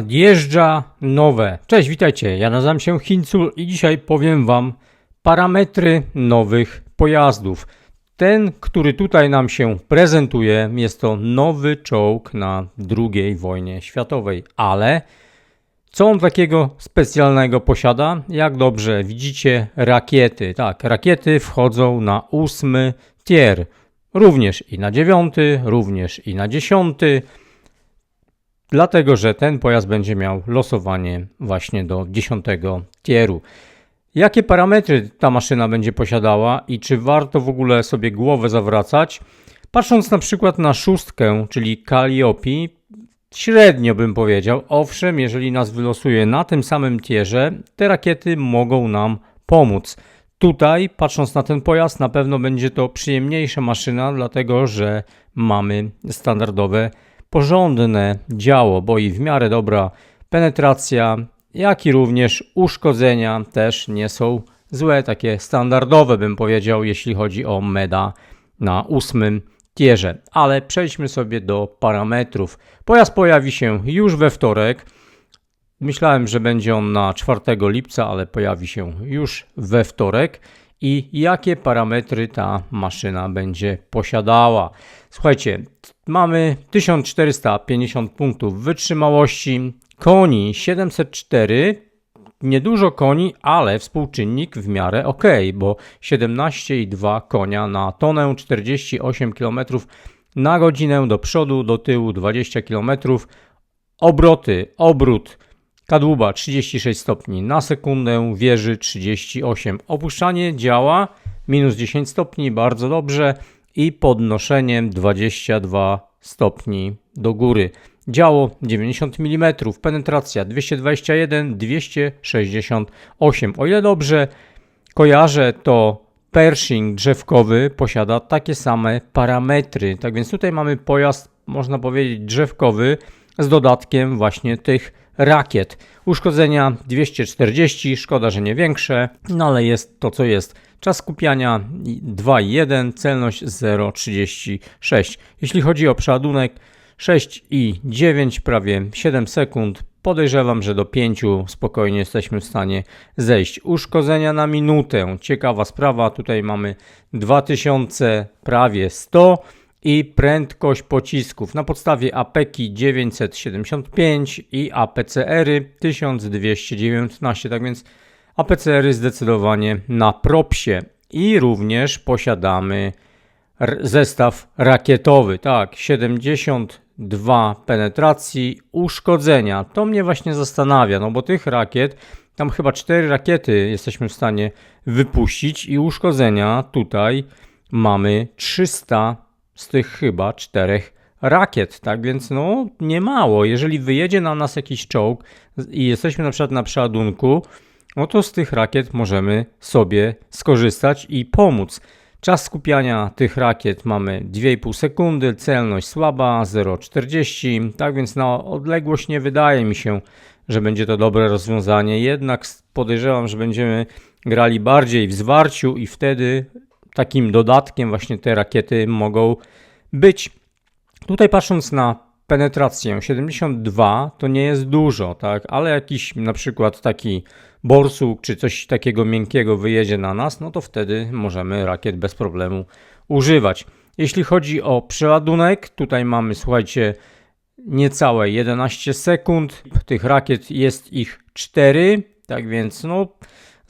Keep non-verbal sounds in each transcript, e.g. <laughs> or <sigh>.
Nadjeżdża nowe. Cześć, witajcie. Ja nazywam się Hincul i dzisiaj powiem Wam parametry nowych pojazdów. Ten, który tutaj nam się prezentuje, jest to nowy czołg na II wojnie światowej, ale co on takiego specjalnego posiada? Jak dobrze widzicie, rakiety. Tak, rakiety wchodzą na ósmy tier. Również i na dziewiąty, również i na dziesiąty dlatego że ten pojazd będzie miał losowanie właśnie do 10 tieru. Jakie parametry ta maszyna będzie posiadała i czy warto w ogóle sobie głowę zawracać? Patrząc na przykład na szóstkę, czyli Calliope, średnio bym powiedział. Owszem, jeżeli nas wylosuje na tym samym tierze, te rakiety mogą nam pomóc. Tutaj, patrząc na ten pojazd, na pewno będzie to przyjemniejsza maszyna, dlatego że mamy standardowe porządne działo, bo i w miarę dobra penetracja, jak i również uszkodzenia też nie są złe, takie standardowe bym powiedział, jeśli chodzi o meda na ósmym tierze. Ale przejdźmy sobie do parametrów. Pojazd pojawi się już we wtorek. Myślałem, że będzie on na 4 lipca, ale pojawi się już we wtorek. I jakie parametry ta maszyna będzie posiadała? Słuchajcie, mamy 1450 punktów wytrzymałości, koni 704, niedużo koni, ale współczynnik w miarę ok, bo 17,2 konia na tonę, 48 km na godzinę do przodu, do tyłu 20 km, obroty, obrót kadłuba 36 stopni na sekundę, wieży 38. Opuszczanie działa minus 10 stopni, bardzo dobrze i podnoszeniem 22 stopni do góry. Działo 90 mm, penetracja 221, 268. O ile dobrze kojarzę, to Pershing drzewkowy posiada takie same parametry. Tak więc tutaj mamy pojazd, można powiedzieć, drzewkowy z dodatkiem właśnie tych rakiet. Uszkodzenia 240, szkoda, że nie większe, no ale jest to co jest. Czas skupiania 2,1, celność 0,36. Jeśli chodzi o przeładunek 6,9, prawie 7 sekund. Podejrzewam, że do 5 spokojnie jesteśmy w stanie zejść. Uszkodzenia na minutę. Ciekawa sprawa. Tutaj mamy 2000, prawie 100 i prędkość pocisków na podstawie APEKI 975 i APCR 1219. Tak więc APCR zdecydowanie na propsie i również posiadamy zestaw rakietowy, tak, 72 penetracji, uszkodzenia. To mnie właśnie zastanawia, no bo tych rakiet, tam chyba 4 rakiety jesteśmy w stanie wypuścić i uszkodzenia tutaj mamy 300 z tych chyba 4 rakiet, tak więc no nie mało. Jeżeli wyjedzie na nas jakiś czołg i jesteśmy na przykład na przeładunku, Oto z tych rakiet możemy sobie skorzystać i pomóc. Czas skupiania tych rakiet mamy 2,5 sekundy, celność słaba 0,40, tak więc na odległość nie wydaje mi się, że będzie to dobre rozwiązanie. Jednak podejrzewam, że będziemy grali bardziej w zwarciu i wtedy takim dodatkiem właśnie te rakiety mogą być. Tutaj patrząc na penetrację 72 to nie jest dużo, tak, ale jakiś na przykład taki borsuk czy coś takiego miękkiego wyjedzie na nas, no to wtedy możemy rakiet bez problemu używać. Jeśli chodzi o przeładunek, tutaj mamy, słuchajcie, niecałe 11 sekund. Tych rakiet jest ich 4, tak więc no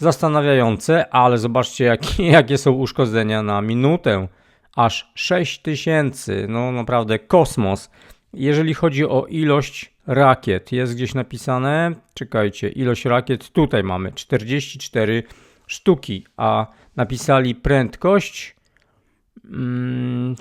zastanawiające, ale zobaczcie jakie, <laughs> jakie są uszkodzenia na minutę. Aż 6000, no naprawdę kosmos. Jeżeli chodzi o ilość rakiet, jest gdzieś napisane, czekajcie, ilość rakiet tutaj mamy 44 sztuki, a napisali prędkość mm,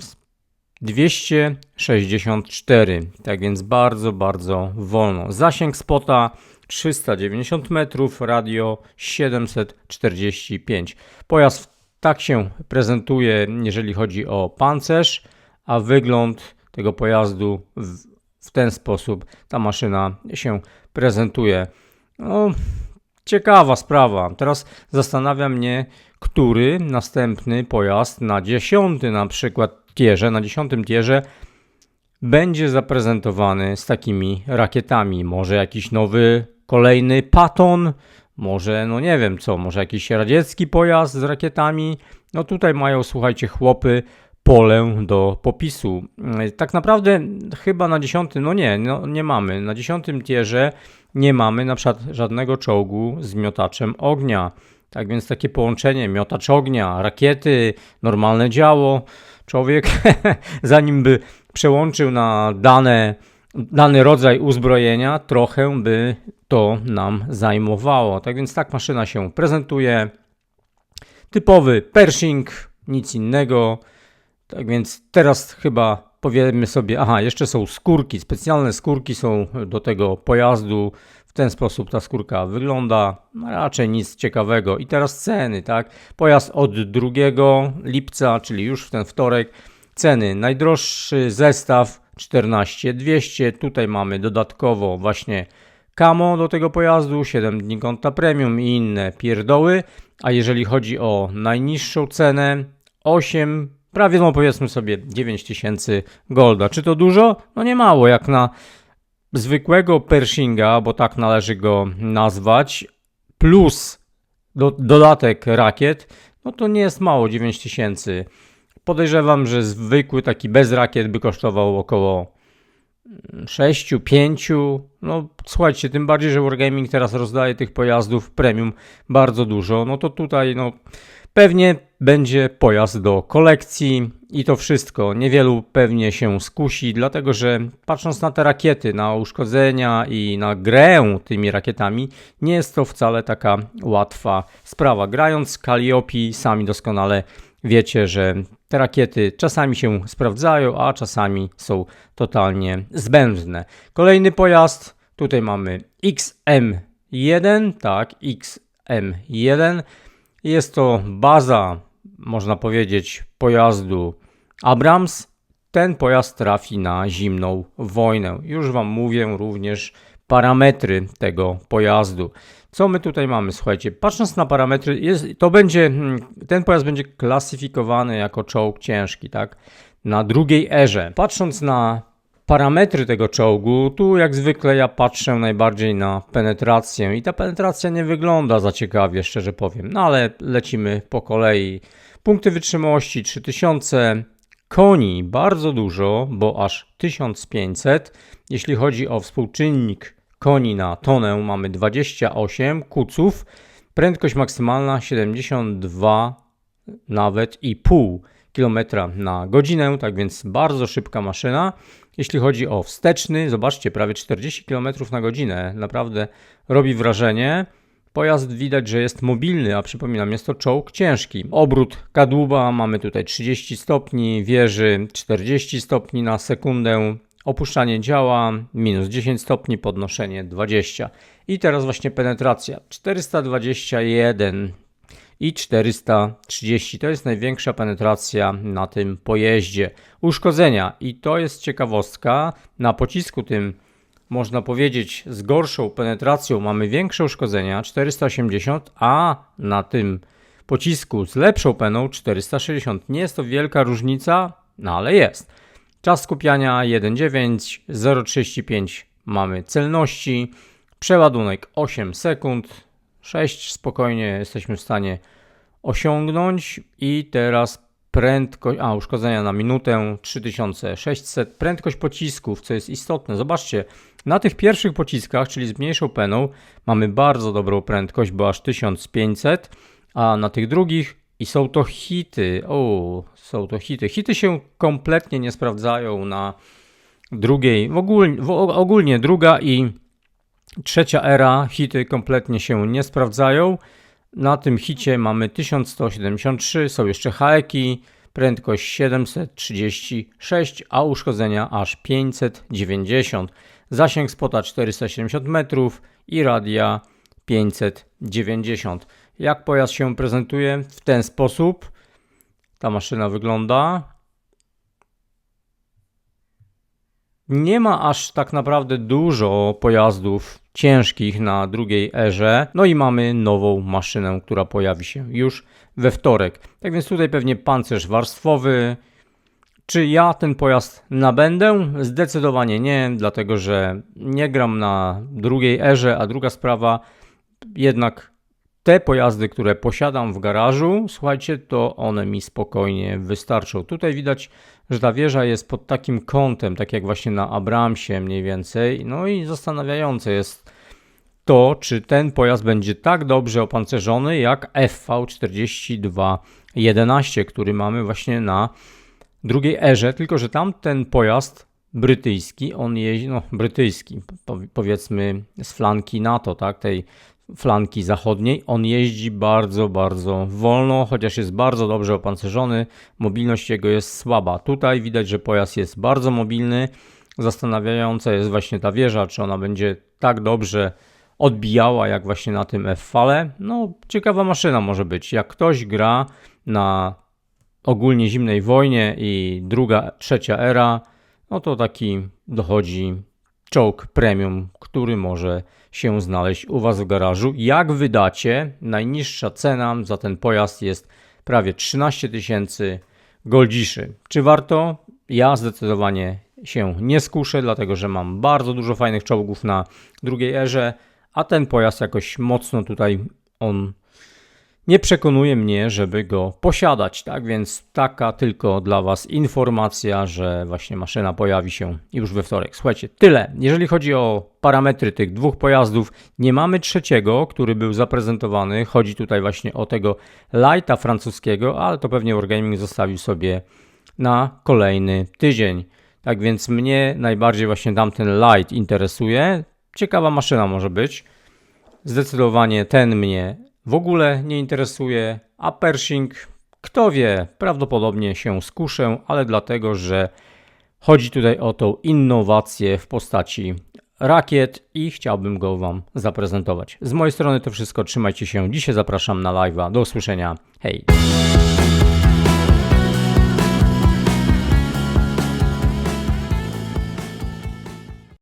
264, tak więc bardzo, bardzo wolno. Zasięg spota 390 metrów, radio 745. Pojazd tak się prezentuje, jeżeli chodzi o pancerz, a wygląd tego pojazdu w, w ten sposób ta maszyna się prezentuje. No, ciekawa sprawa. Teraz zastanawia mnie, który następny pojazd na dziesiąty na przykład tierze, na dziesiątym tierze będzie zaprezentowany z takimi rakietami. Może jakiś nowy, kolejny Paton, może, no nie wiem co, może jakiś radziecki pojazd z rakietami. No tutaj mają, słuchajcie, chłopy pole do popisu. Tak naprawdę chyba na dziesiątym, no nie, no nie mamy. Na dziesiątym tierze nie mamy na przykład żadnego czołgu z miotaczem ognia. Tak więc takie połączenie miotacz ognia, rakiety, normalne działo. Człowiek, <laughs> zanim by przełączył na dane, dany rodzaj uzbrojenia, trochę by to nam zajmowało. Tak więc tak maszyna się prezentuje. Typowy Pershing, nic innego. Tak więc teraz chyba powiemy sobie, aha, jeszcze są skórki, specjalne skórki są do tego pojazdu. W ten sposób ta skórka wygląda. Raczej nic ciekawego. I teraz ceny, tak? Pojazd od 2 lipca, czyli już w ten wtorek. Ceny. Najdroższy zestaw 14200. Tutaj mamy dodatkowo właśnie Camo do tego pojazdu, 7 dni konta premium i inne pierdoły. A jeżeli chodzi o najniższą cenę, 8, prawie no powiedzmy sobie 9000 golda. Czy to dużo? No nie mało, jak na zwykłego Pershinga, bo tak należy go nazwać, plus do, dodatek rakiet, no to nie jest mało 9000. Podejrzewam, że zwykły taki bez rakiet by kosztował około 6, 5. No słuchajcie, tym bardziej, że Wargaming teraz rozdaje tych pojazdów premium bardzo dużo. No to tutaj no pewnie będzie pojazd do kolekcji i to wszystko. Niewielu pewnie się skusi, dlatego że patrząc na te rakiety, na uszkodzenia i na grę tymi rakietami, nie jest to wcale taka łatwa sprawa. Grając Calliope sami doskonale wiecie, że te rakiety czasami się sprawdzają, a czasami są totalnie zbędne. Kolejny pojazd, tutaj mamy XM1, tak, XM1. Jest to baza, można powiedzieć, pojazdu Abrams. Ten pojazd trafi na zimną wojnę. Już Wam mówię również parametry tego pojazdu. Co my tutaj mamy? Słuchajcie, patrząc na parametry, jest, to będzie, hmm, ten pojazd będzie klasyfikowany jako czołg ciężki, tak? Na drugiej erze. Patrząc na parametry tego czołgu, tu jak zwykle ja patrzę najbardziej na penetrację i ta penetracja nie wygląda za ciekawie, szczerze powiem. No ale lecimy po kolei. Punkty wytrzymałości 3000, koni bardzo dużo, bo aż 1500. Jeśli chodzi o współczynnik koni na tonę mamy 28 kuców, prędkość maksymalna 72 nawet i pół km na godzinę, tak więc bardzo szybka maszyna. Jeśli chodzi o wsteczny, zobaczcie, prawie 40 km na godzinę, naprawdę robi wrażenie. Pojazd widać, że jest mobilny, a przypominam, jest to czołg ciężki. Obrót kadłuba mamy tutaj 30 stopni, wieży 40 stopni na sekundę, Opuszczanie działa minus 10 stopni, podnoszenie 20. I teraz właśnie penetracja 421 i 430. To jest największa penetracja na tym pojeździe. Uszkodzenia i to jest ciekawostka. Na pocisku tym można powiedzieć z gorszą penetracją mamy większe uszkodzenia 480, a na tym pocisku z lepszą peną 460. Nie jest to wielka różnica, no ale jest. Czas skupiania 1,9, 0,35 mamy celności, przeładunek 8 sekund, 6 spokojnie jesteśmy w stanie osiągnąć i teraz prędkość, a uszkodzenia na minutę 3600, prędkość pocisków, co jest istotne. Zobaczcie, na tych pierwszych pociskach, czyli z mniejszą peną, mamy bardzo dobrą prędkość, bo aż 1500, a na tych drugich i są to hity. O, są to hity. Hity się kompletnie nie sprawdzają na drugiej, w ogólnie, w ogólnie druga i trzecia era hity kompletnie się nie sprawdzają. Na tym hicie mamy 1173, są jeszcze haeki, prędkość 736, a uszkodzenia aż 590. Zasięg spota 470 metrów i radia 590. Jak pojazd się prezentuje? W ten sposób ta maszyna wygląda. Nie ma aż tak naprawdę dużo pojazdów ciężkich na drugiej erze. No i mamy nową maszynę, która pojawi się już we wtorek. Tak więc tutaj pewnie pancerz warstwowy, Czy ja ten pojazd nabędę? Zdecydowanie nie, dlatego że nie gram na drugiej erze, a druga sprawa, jednak te pojazdy, które posiadam w garażu, słuchajcie, to one mi spokojnie wystarczą. Tutaj widać, że ta wieża jest pod takim kątem, tak jak właśnie na Abramsie mniej więcej. No i zastanawiające jest to, czy ten pojazd będzie tak dobrze opancerzony jak FV4211, który mamy właśnie na drugiej erze, tylko że tamten pojazd brytyjski, on jeździ, no brytyjski, po, powiedzmy z flanki NATO, tak, tej flanki zachodniej, on jeździ bardzo, bardzo wolno, chociaż jest bardzo dobrze opancerzony, mobilność jego jest słaba. Tutaj widać, że pojazd jest bardzo mobilny, zastanawiająca jest właśnie ta wieża, czy ona będzie tak dobrze odbijała jak właśnie na tym F-fale. No, ciekawa maszyna może być. Jak ktoś gra na ogólnie zimnej wojnie i druga, trzecia era, no to taki dochodzi czołg premium, który może się znaleźć u Was w garażu. Jak wydacie, najniższa cena za ten pojazd jest prawie 13 tysięcy goldziszy. Czy warto? Ja zdecydowanie się nie skuszę, dlatego że mam bardzo dużo fajnych czołgów na drugiej erze, a ten pojazd jakoś mocno tutaj on nie przekonuje mnie, żeby go posiadać, tak? Więc taka tylko dla Was informacja, że właśnie maszyna pojawi się już we wtorek. Słuchajcie, tyle. Jeżeli chodzi o parametry tych dwóch pojazdów, nie mamy trzeciego, który był zaprezentowany. Chodzi tutaj właśnie o tego Lighta francuskiego, ale to pewnie Wargaming zostawił sobie na kolejny tydzień. Tak więc mnie najbardziej właśnie tamten Light interesuje. Ciekawa maszyna może być. Zdecydowanie ten mnie w ogóle nie interesuje, a Pershing, kto wie, prawdopodobnie się skuszę, ale dlatego, że chodzi tutaj o tą innowację w postaci rakiet i chciałbym go Wam zaprezentować. Z mojej strony to wszystko, trzymajcie się, dzisiaj zapraszam na live'a, do usłyszenia, hej!